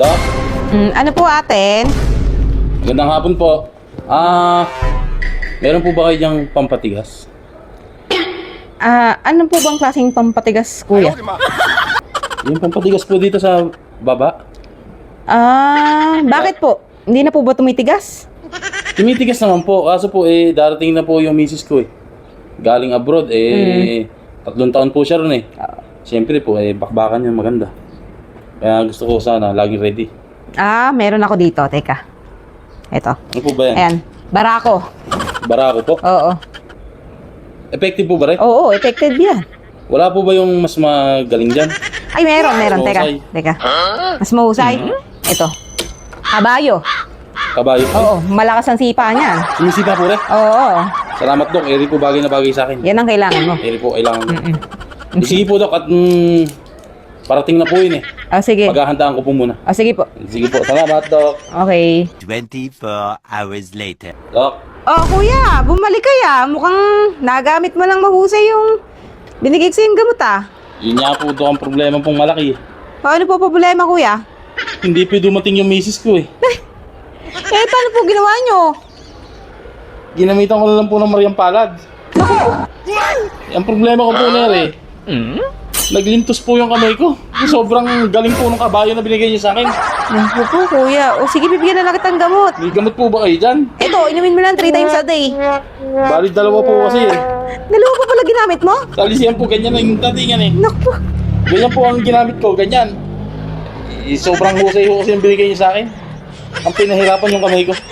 Doc, Mm, ano po atin? magandang hapon po. Ah, meron po ba kayo diyang pampatigas? Ah, ano po bang klaseng pampatigas, kuya? Yung pampatigas po dito sa baba? Ah, bakit po? Hindi na po ba tumitigas? Tumitigas naman po. Kaso po, eh, darating na po yung misis ko eh. Galing abroad, eh, tatlong taon po siya ron eh. Siyempre po, eh, bakbakan niya maganda. Kaya gusto ko sana, laging ready. Ah, meron ako dito. Teka. Ito. Ano po ba yan? Ayan. Barako. Barako po. Oo. Effective po ba rin? Oo, effective yan. Wala po ba yung mas magaling dyan? Ay, meron, meron. Teka. Mahusay. Teka. Mas mahusay. Ito. Kabayo. Kabayo po. Oo, malakas ang sipa niyan. Sumisipa po rin. Oo. Salamat Dok, eri po bagay na bagay sa akin. Yan ang kailangan mo. Eri po, kailangan ko. Eh, Sige po Dok, at mm, parating na po yun eh. Ah, sige. Paghahandaan ko po muna. Ah, sige po. Sige po, salamat Dok. Okay. 24 hours later. Dok, Oh, kuya, bumalik kaya. Mukhang nagamit mo lang mahusay yung binigay ko sa'yong gamot ah. yun nga po Dok ang problema pong malaki. Paano po problema, kuya? Hindi po dumating yung misis ko eh. Eh, paano po ginawa nyo? Ginamitan ko na lang po ng Mariang Palad. Ang problema ko po na eh. Naglintos po yung kamay ko. Sobrang galing po ng kabayo na binigay niya sa akin. Naku po, kuya. O sige, bibigyan na lang kitang gamot. May gamot po ba kayo dyan? Ito, inumin mo lang 3 times a day. Bali dalawa po kasi eh. Dalawa pa pala ginamit mo? Sa alisiyan po ganyan na yung datingan eh. Naku po. Ganyan po ang ginamit ko, ganyan. Eh, Sobrang husay ho kasi yung binigay niya sa akin. Ang pinahirapan yung kamay ko.